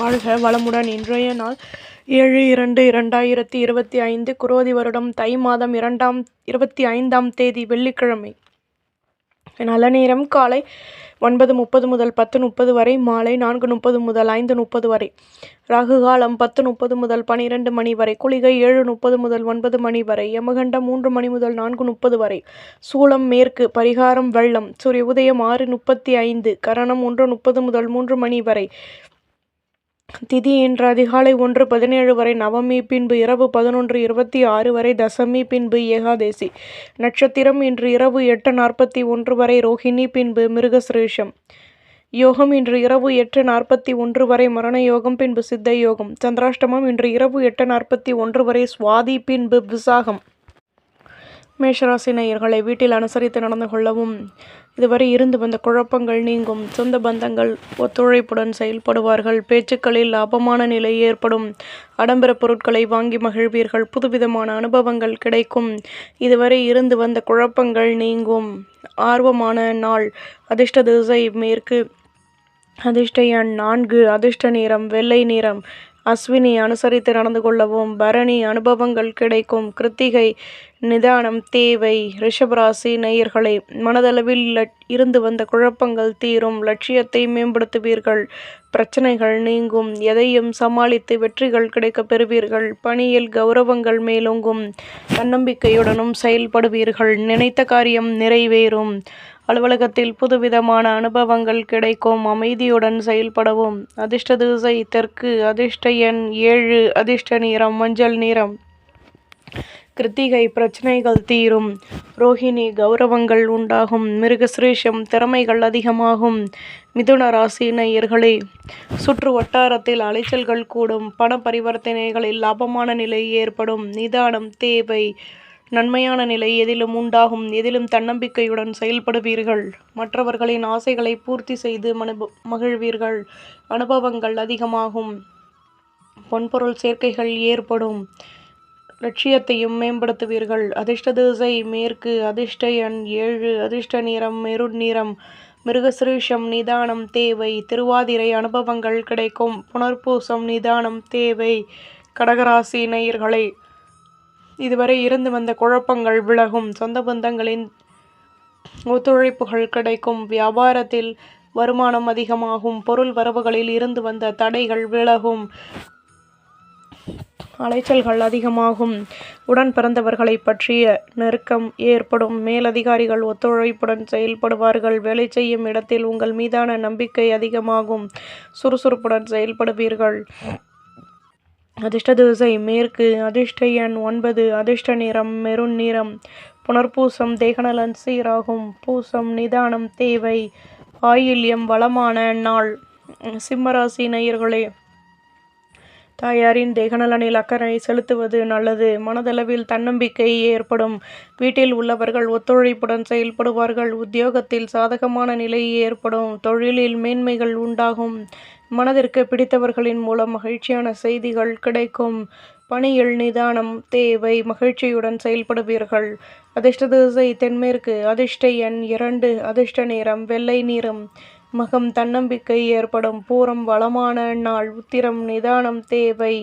வாழ்க வளமுடன். இன்றைய நாள் ஏழு இரண்டு இரண்டாயிரத்தி இருபத்தி ஐந்து குரோதி வருடம். தை மாதம் இரண்டாம் இருபத்தி ஐந்தாம் தேதி வெள்ளிக்கிழமை. நல்ல நேரம். காலை ஒன்பது முப்பது முதல் பத்து முப்பது வரை மாலை நான்கு முப்பது முதல் ஐந்து முப்பது வரை ராகு காலம் பத்து முப்பது முதல் பனிரெண்டு மணி வரை குளிகை ஏழு முப்பது முதல் ஒன்பது மணி வரை யமகண்டம் மூன்று மணி முதல் நான்கு முப்பது வரை சூளம் மேற்கு பரிகாரம் வெள்ளம் சூரிய உதயம் ஆறு முப்பத்தி ஐந்து கரணம் ஒன்று முப்பது முதல் மூன்று மணி வரை திதி இன்று அதிகாலை ஒன்று பதினேழு வரை நவமி பின்பு இரவு பதினொன்று இருபத்தி ஆறு வரை தசமி பின்பு ஏகாதேசி. நட்சத்திரம் இன்று இரவு எட்டு நாற்பத்தி ஒன்று வரை ரோஹிணி பின்பு மிருகசிரேஷம். யோகம் இன்று இரவு எட்டு நாற்பத்தி ஒன்று வரை மரண யோகம் பின்பு சித்த யோகம் சந்திராஷ்டமம் இன்று இரவு எட்டு நாற்பத்தி ஒன்று வரை சுவாதி பின்பு விசாகம். மேஷராசி நேயர்களை வீட்டில் அனுசரித்து நடந்து கொள்ளவும் இதுவரை இருந்து வந்த குழப்பங்கள் நீங்கும். சொந்த பந்தங்கள் ஒத்துழைப்புடன் செயல்படுவார்கள். பேச்சுக்களில் லாபமான நிலை ஏற்படும். ஆடம்பர பொருட்களை வாங்கி மகிழ்வீர்கள். புதுவிதமான அனுபவங்கள் கிடைக்கும். இதுவரை இருந்து வந்த குழப்பங்கள் நீங்கும். ஆர்வமான நாள். அதிர்ஷ்ட திசை மேற்கு. அதிர்ஷ்ட எண் நான்கு. அதிர்ஷ்ட நிறம் வெள்ளை நிறம். அஸ்வினி அனுசரித்து நடந்து கொள்ளவும் பரணி அனுபவங்கள் கிடைக்கும் கிருத்திகை நிதானம் தேவை ரிஷபராசி நேயர்களை மனதளவில் இருந்து வந்த குழப்பங்கள் தீரும் லட்சியத்தை மேம்படுத்துவீர்கள் பிரச்சனைகள் நீங்கும் எதையும் சமாளித்து வெற்றிகள் கிடைக்கப் பெறுவீர்கள் பணியில் கௌரவங்கள் மேலோங்கும் தன்னம்பிக்கையுடனும் செயல்படுவீர்கள் நினைத்த காரியம் நிறைவேறும். அலுவலகத்தில் புதுவிதமான அனுபவங்கள் கிடைக்கும். அமைதியுடன் செயல்படவும். அதிர்ஷ்ட திசை தெற்கு அதிர்ஷ்ட எண் ஏழு அதிர்ஷ்ட நிறம் மஞ்சள் நிறம். கிருத்திகை பிரச்சனைகள் தீரும். ரோஹிணி கௌரவங்கள் உண்டாகும். மிருகசிரேஷம் திறமைகள் அதிகமாகும். மிதுன ராசி நேயர்களே சுற்று வட்டாரத்தில் அலைச்சல்கள் கூடும். பண பரிவர்த்தனைகளில் லாபமான நிலை ஏற்படும். நிதானம் தேவை. நன்மையான நிலை எதிலும் உண்டாகும் எதிலும் தன்னம்பிக்கையுடன் செயல்படுவீர்கள். மற்றவர்களின் ஆசைகளை பூர்த்தி செய்து மனு மகிழ்வீர்கள். அனுபவங்கள் அதிகமாகும். பொன்பொருள் சேர்க்கைகள் ஏற்படும். லட்சியத்தையும் மேம்படுத்துவீர்கள். அதிர்ஷ்ட திசை மேற்கு அதிர்ஷ்ட எண் ஏழு அதிர்ஷ்ட நிறம் மெருண் நிறம் மிருகசிரீஷம் நிதானம் தேவை. திருவாதிரை அனுபவங்கள் கிடைக்கும். புனர்பூசம் நிதானம் தேவை. கடகராசி நேயர்களை இதுவரை இருந்து வந்த குழப்பங்கள் விலகும். சொந்த பந்தங்களின் ஒத்துழைப்புகள் கிடைக்கும். வியாபாரத்தில் வருமானம் அதிகமாகும். பொருள் வரவுகளில் இருந்து வந்த தடைகள் விலகும். அலைச்சல்கள் அதிகமாகும். உடன் பிறந்தவர்களை பற்றிய நெருக்கம் ஏற்படும். மேலதிகாரிகள் ஒத்துழைப்புடன் செயல்படுவார்கள். வேலை செய்யும் இடத்தில் உங்கள் மீதான நம்பிக்கை அதிகமாகும். சுறுசுறுப்புடன் செயல்படுவீர்கள். அதிர்ஷ்ட திசை மேற்கு அதிர்ஷ்ட எண் ஒன்பது அதிர்ஷ்ட நிறம் மெருண் நிறம் புனர்பூசம் தேகநலன் சீராகும் பூசம் நிதானம் தேவை ஆயில்யம் வளமான நாள். சிம்மராசி நேயர்களே தாயாரின் தேகநலனில் அக்கறை செலுத்துவது நல்லது. மனதளவில் தன்னம்பிக்கை ஏற்படும். வீட்டில் உள்ளவர்கள் ஒத்துழைப்புடன் செயல்படுவார்கள். உத்தியோகத்தில் சாதகமான நிலை ஏற்படும். தொழிலில் மேன்மைகள் உண்டாகும். மனதிற்கு பிடித்தவர்களின் மூலம் மகிழ்ச்சியான செய்திகள் கிடைக்கும். பணியில் நிதானம் தேவை மகிழ்ச்சியுடன் செயல்படுவீர்கள். அதிர்ஷ்ட திசை தென்மேற்கு அதிர்ஷ்ட எண் இரண்டு அதிர்ஷ்ட நேரம் வெள்ளை நிறம். மகம் தன்னம்பிக்கை ஏற்படும். பூரம் வளமான நாள் உத்திரம் நிதானம் தேவை.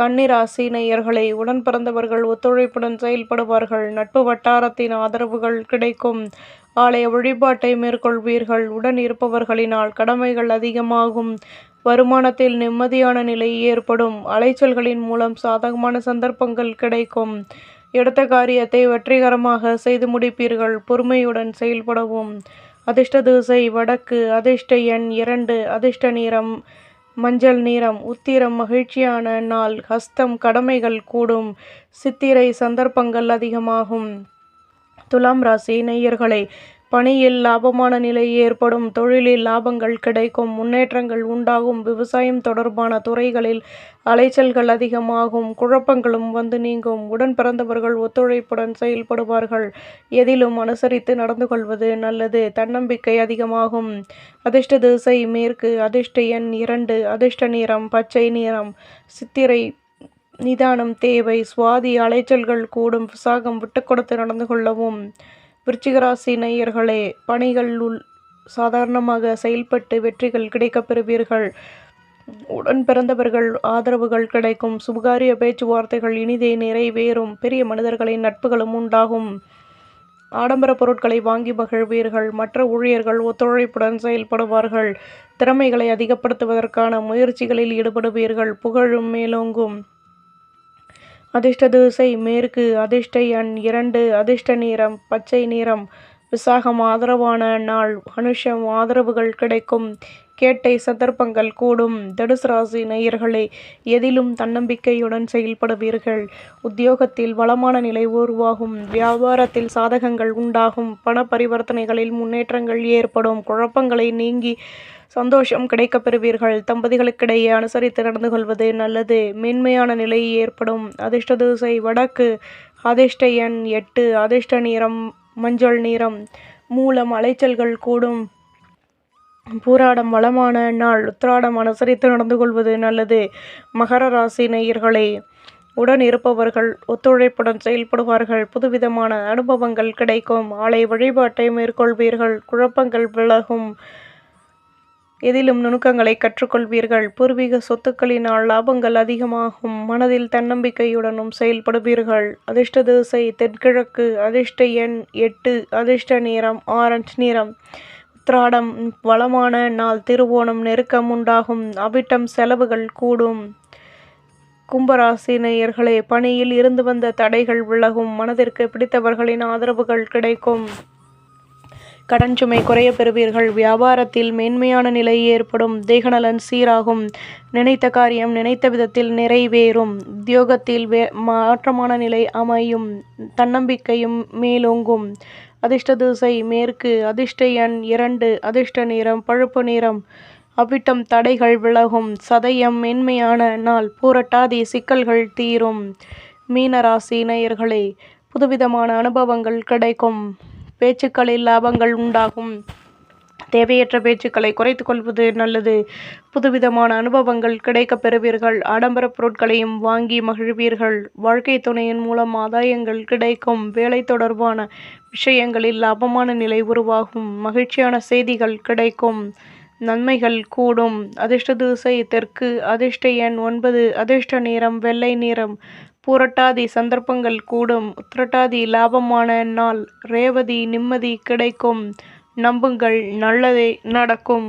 கன்னிராசி நேயர்களை உடன் பிறந்தவர்கள் ஒத்துழைப்புடன் செயல்படுவார்கள். நட்பு வட்டாரத்தின் ஆதரவுகள் கிடைக்கும். ஆலய வழிபாட்டை மேற்கொள்வீர்கள். உடன் இருப்பவர்களினால் கடமைகள் அதிகமாகும். வருமானத்தில் நிம்மதியான நிலை ஏற்படும். அலைச்சல்களின் மூலம் சாதகமான சந்தர்ப்பங்கள் கிடைக்கும். எடுத்த காரியத்தை வெற்றிகரமாக செய்து முடிப்பீர்கள். பொறுமையுடன் செயல்படவும். அதிர்ஷ்ட திசை வடக்கு அதிர்ஷ்ட எண் இரண்டு அதிர்ஷ்ட நிறம் மஞ்சள் நிறம் உத்திரம் மகிழ்ச்சியான நாள் ஹஸ்தம் கடமைகள் கூடும். சித்திரை சந்தர்ப்பங்கள் அதிகமாகும். துலாம் ராசி நேயர்களை பணியில் லாபமான நிலை ஏற்படும் தொழிலில் லாபங்கள் கிடைக்கும் முன்னேற்றங்கள் உண்டாகும் விவசாயம் தொடர்பான துறைகளில் அலைச்சல்கள் அதிகமாகும் குழப்பங்களும் வந்து நீங்கும் உடன் பிறந்தவர்கள் ஒத்துழைப்புடன் செயல்படுவார்கள் எதிலும் அனுசரித்து நடந்து கொள்வது நல்லது தன்னம்பிக்கை அதிகமாகும். அதிர்ஷ்ட திசை மேற்கு அதிர்ஷ்ட எண் இரண்டு அதிர்ஷ்ட நிறம் பச்சை நிறம் சித்திரை நிதானம் தேவை சுவாதி அலைச்சல்கள் கூடும் விசாகம் விட்டு கொடுத்து நடந்து கொள்ளவும். விருச்சிகராசி நேயர்களே பணிகள் உள் சாதாரணமாக செயல்பட்டு வெற்றிகள் கிடைக்கப் பெறுவீர்கள். உடன் பிறந்தவர்கள் ஆதரவுகள் கிடைக்கும். சுபகாரிய பேச்சுவார்த்தைகள் இனிதே நிறைவேறும். பெரிய மனிதர்களின் நட்புகளும் உண்டாகும். ஆடம்பர பொருட்களை வாங்கி மகிழ்வீர்கள். மற்ற ஊழியர்கள் ஒத்துழைப்புடன் செயல்படுவார்கள். திறமைகளை அதிகப்படுத்துவதற்கான முயற்சிகளில் ஈடுபடுவீர்கள். புகழும் மேலோங்கும். அதிர்ஷ்ட திசை மேற்கு அதிர்ஷ்ட எண் இரண்டு அதிர்ஷ்ட நிறம் பச்சை நிறம். விசாகம் ஆதரவான நாள் அனுஷம் ஆதரவுகள் கிடைக்கும். கேட்டை சந்தர்ப்பங்கள் கூடும். தனுசு ராசி நேயர்களே எதிலும் தன்னம்பிக்கையுடன் செயல்படுவீர்கள். உத்தியோகத்தில் வளமான நிலை உருவாகும். வியாபாரத்தில் சாதகங்கள் உண்டாகும். பண பரிவர்த்தனைகளில் முன்னேற்றங்கள் ஏற்படும். குழப்பங்களை நீங்கி சந்தோஷம் கிடைக்கப் பெறுவீர்கள் தம்பதிகளுக்கிடையே அனுசரித்து நடந்து கொள்வது நல்லது. மேன்மையான நிலை ஏற்படும். அதிர்ஷ்ட திசை வடக்கு. அதிர்ஷ்ட எண் எட்டு. அதிர்ஷ்ட நிறம் மஞ்சள் நிறம். மூலம் அலைச்சல்கள் கூடும். பூராடம் வளமான நாள். உத்திராடம் அனுசரித்து நடந்து கொள்வது நல்லது. மகர ராசி நேயர்களே உடன் இருப்பவர்கள் ஒத்துழைப்புடன் செயல்படுவார்கள். புதுவிதமான அனுபவங்கள் கிடைக்கும். ஆலை வழிபாட்டை மேற்கொள்வீர்கள். குழப்பங்கள் விலகும். எதிலும் நுணுக்கங்களை கற்றுக்கொள்வீர்கள். பூர்வீக சொத்துக்களினால் லாபங்கள் அதிகமாகும். மனதில் தன்னம்பிக்கையுடனும் செயல்படுவீர்கள். அதிர்ஷ்ட திசை தென்கிழக்கு அதிர்ஷ்ட எண் எட்டு அதிர்ஷ்ட நிறம் ஆரஞ்சு நிறம். உத்திராடம் வளமான நாள் திருவோணம் நெருக்கம் உண்டாகும். அவிட்டம் செலவுகள் கூடும். கும்பராசி நேயர்களே பணியில் இருந்து வந்த தடைகள் விலகும். மனதிற்கு பிடித்தவர்களின் ஆதரவுகள் கிடைக்கும். கடன் சுமை குறைய பெறுவீர்கள். வியாபாரத்தில் மேன்மையான நிலை ஏற்படும். தேகநலன் சீராகும். நினைத்த காரியம் நினைத்த விதத்தில் நிறைவேறும். உத்தியோகத்தில் வே மாற்றமான நிலை அமையும். தன்னம்பிக்கையும் மேலோங்கும். அதிர்ஷ்ட திசை மேற்கு. அதிர்ஷ்ட எண் இரண்டு. அதிர்ஷ்ட நிறம் பழுப்பு நிறம். அவ்விட்டம் தடைகள் விலகும். சதயம் மென்மையான நாள். பூரட்டாதி சிக்கல்கள் தீரும். மீனராசி நேயர்களே புதுவிதமான அனுபவங்கள் கிடைக்கும். பேச்சுக்களில் லாபங்கள் உண்டாகும். தேவையற்ற பேச்சுக்களை குறைத்து கொள்வது நல்லது. புதுவிதமான அனுபவங்கள் கிடைக்கப் பெறுவீர்கள். ஆடம்பர பொருட்களையும் வாங்கி மகிழ்வீர்கள். வாழ்க்கை துணையின் மூலம் ஆதாயங்கள் கிடைக்கும். வேலை தொடர்பான விஷயங்களில் லாபமான நிலை உருவாகும். மகிழ்ச்சியான செய்திகள் கிடைக்கும். நன்மைகள் கூடும். அதிர்ஷ்ட திசை தெற்கு. அதிர்ஷ்ட எண் ஒன்பது. அதிர்ஷ்ட நிறம் வெள்ளை நிறம். பூரட்டாதி சந்தர்ப்பங்கள் கூடும். உத்திரட்டாதி லாபமான நாள். ரேவதி நிம்மதி கிடைக்கும். நம்புங்கள் நல்லதே நடக்கும்.